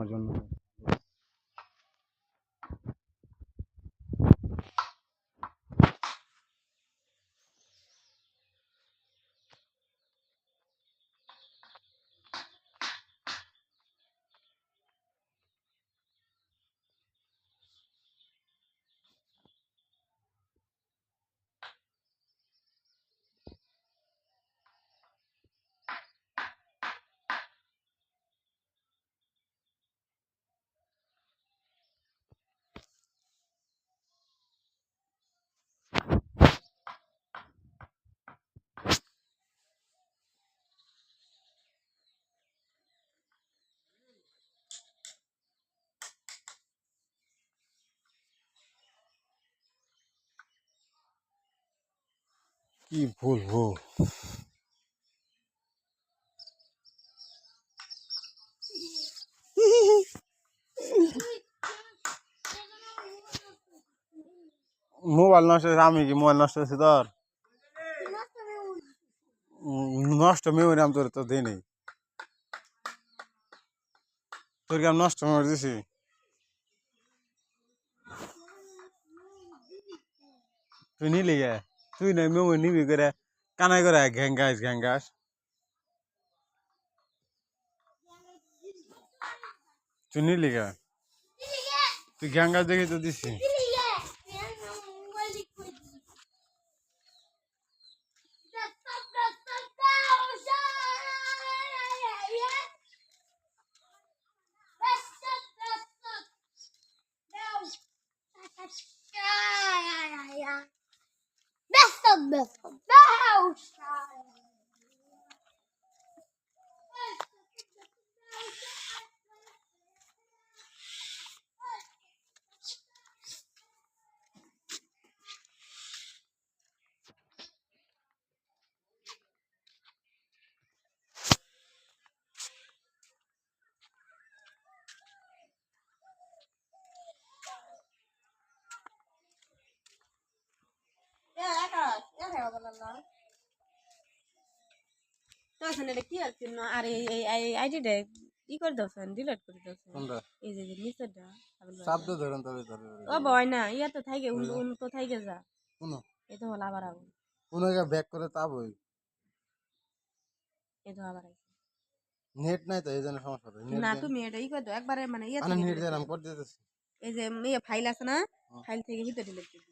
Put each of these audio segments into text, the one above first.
আমার জন্য। কি বলব? মোবাইল নষ্ট হয়েছে, আমি কি মোবাইল নষ্ট হয়েছে তোর? নষ্ট মেমোরি আমি তোর তো দিই নেই তোর কি আমি নষ্ট মেমোরি দিছি? তুই নিলি গে? তুই নাই মেমো নিবি করে, কানাই করে ঘ্যাঙ্গাস ঘ্যাঙ্গাস তুই নিলি তুই ঘ্যাঙ্গাস দেখে তো দিছি। এটা কি না আর এই এই এই আইডিটা ই করে দাওছেন ডিলিট করে দাওছেন এই যে যে শব্দ ধরেন তবে ধরে ও ভয় না ইয়া তো থাইকে উন উন তো থাইকে যা? কোনো এই তো হল আবার আগুন কোনো জায়গায় ব্যাক করে তাবই এই তো আবার নেট নাই তো এই জন্য সমস্যা হবে না তুমি এটা ই করে দাও একবারে মানে ইয়া থেকে নেট delete করে দিতেছি। এই যে ফাইল আছে না ফাইল থেকে ভিতরে ডিলিট করে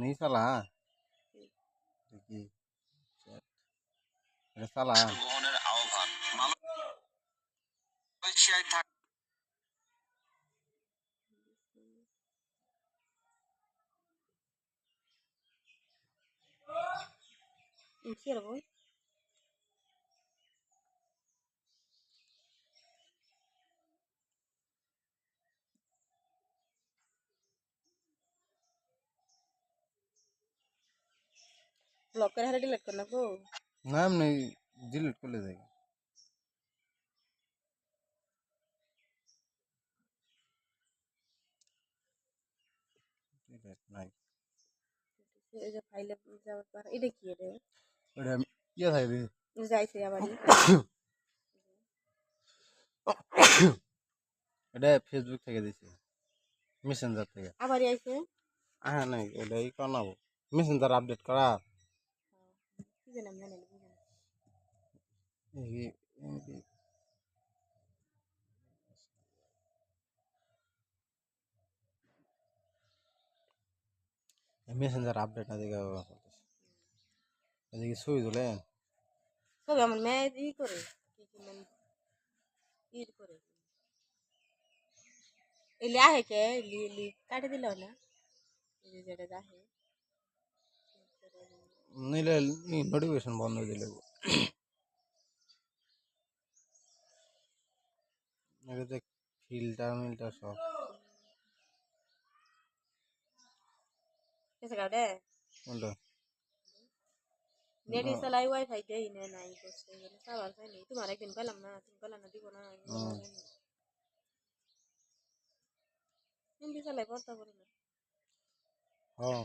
মানে চালা দেখি চালা গ্রহণের আহ্বান মালয়েশিয়ায় থাক কি রে বই ব্লক করে হারে ডিলিট কর না গো না এমনি ডিলিট করলে যাই। Delete নাই। এই যে ফাইলে যাওয়ার পর এটা কি রে? ওটা ইয়ে থাকে যাইছে আবার এটা ফেসবুক থেকে দিছি। মেসেঞ্জার থেকে। আবার আইছে? হ্যাঁ নাই এটা ই করাবো। মেসেঞ্জার আপডেট করা। কি জানি আমি জানি না, বুঝি না। এই- এই- মেসেঞ্জার আপডেট না দেখে ব্যবহার করতেছে এদিকে ছবি তোলেন তবে আমার মেয়ে ই করে কি কি নাম ই করে এলি আহে কে লি লি কাটে দিল না এই যে যেটা আহে ನಿಲ್ಲ ನೋಟಿಫಿಕೇಶನ್ ಬಂದಿಲ್ಲ এটাতে ফিল্টার মিল্টার সব কেসে গাড়ে কোনটা নেট চালাই ওয়াইফাই দেই নাই করছে গেলে সাবার খাই না তুমি পেলাম না দিব না হিন্দি চালাই পড়তে হ্যাঁ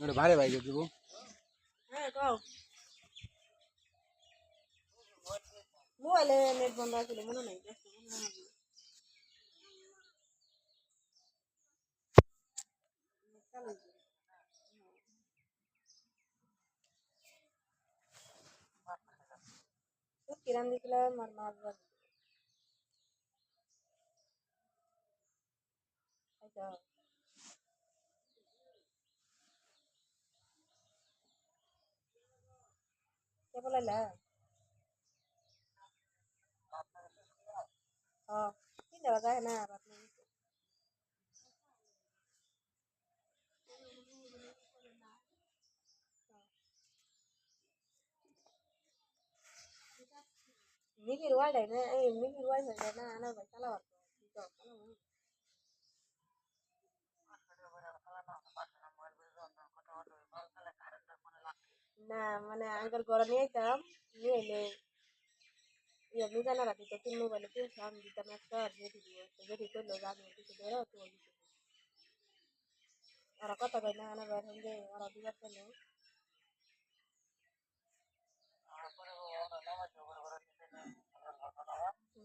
বাইকে দিব হ্যাঁ কও। মোবাইলে নেট বন্ধ আছিল মনে নাই কিরাম দিছিলাম আর মাছ ভাজ। আচ্ছা কে বলাইলা হ্যাঁ কি দেওয়া যায় না আর আপনি মিলির ওয়াইডাই না এই মিলির ওয়াই হয়ে যায় না আনার ভাই চালা পারতো না মানে আঙ্কেল ঘরে নিয়ে যেতাম নিয়ে এলে ইয়ে মিজানা রাখি তো তিন মোবাইলে তিনশো আমি দিতাম একটা আর যেটি দিব যেটি করল আমি কিছু ধরে তো দিতে ওরা কথা কয় না আনার বাইরে যে ওরা দিবার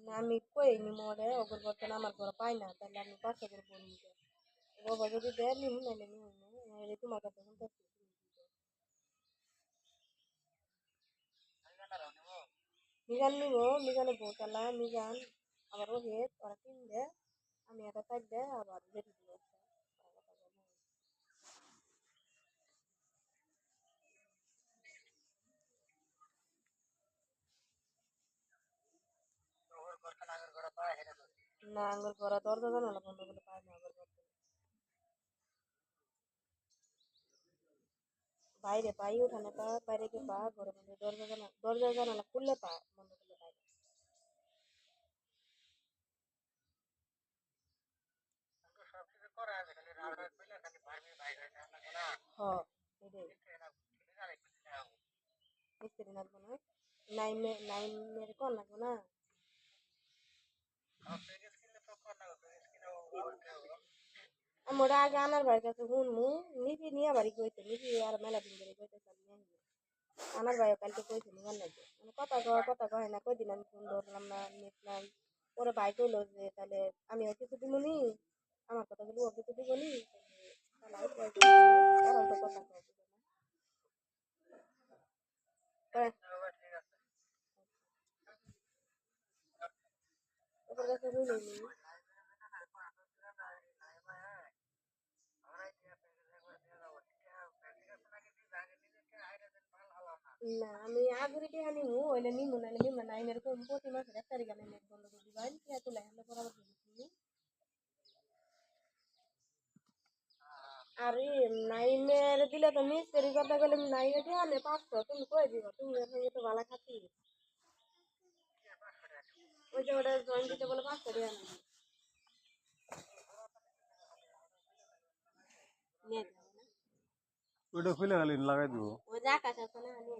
না আমি কই নিমো রে ওগুর বর্তন আমার ঘরে পাই না তাহলে আমি পাশে করে বলি? বাবা যদি দেয় নাইলে নিমু না তোমার কাছে মিজান নিব মিজানে বউচালা মিজান আবার ও হেড ওরা কিনবে আমি এটা থাকবে আবার যেটি দিব একটা। ওরা কথা কয় না। না আঙ্গুর ঘরে দরজা জানালা বন্ধ করে পায় না আঙ্গুর বাইরে পাই উঠানে পা বাইরে কি পা ঘরের মধ্যে দরজা জানা দরজা জানালা খুললে পা বন্ধ করলে মিস্ত্রি লাগবো না নাইমে নাইমের কন লাগবো না আমরা আগে আনার বাড়ির কাছে শুনমু নিপি নিয়ে বাড়ি কইতে নিপি আর মেলা দিন ধরে কইতে আনার ভাইও কালকে কইছে নিবার লাগে মানে কথা কয় কথা কয় না কয়দিন আমি ফোন ধরলাম না নাই। ওরে ভাই কইলো যে তাহলে আমি আর কিছু দিব নি, আমার কথা বলব ও কিছু দিব নি কই কথা কয় না। আমি আগুরি টিহা নিমু ওইলে নিমু নাইলে নিমু না আমি এরকম প্রতি মাসের এক তারিখ আমি বন্ধ করে দিবাই টিহা তুলে বরাবর করে দিবি আরে নাইমের দিলে তো মিস্ত্রি করতে গেলে নাইমে টিহা নে পাঁচশো তুমি কই দিবা? তুমি এর সঙ্গে তো ভালো খাতি। ওই যে ওটা জয়েন দিতে বলে পাঁচশো টিহা নেই নিয়ে যাব না। ওইটা খুলে খালি লাগাই দিব। ওই যে আকাশ আছে না নিয়ে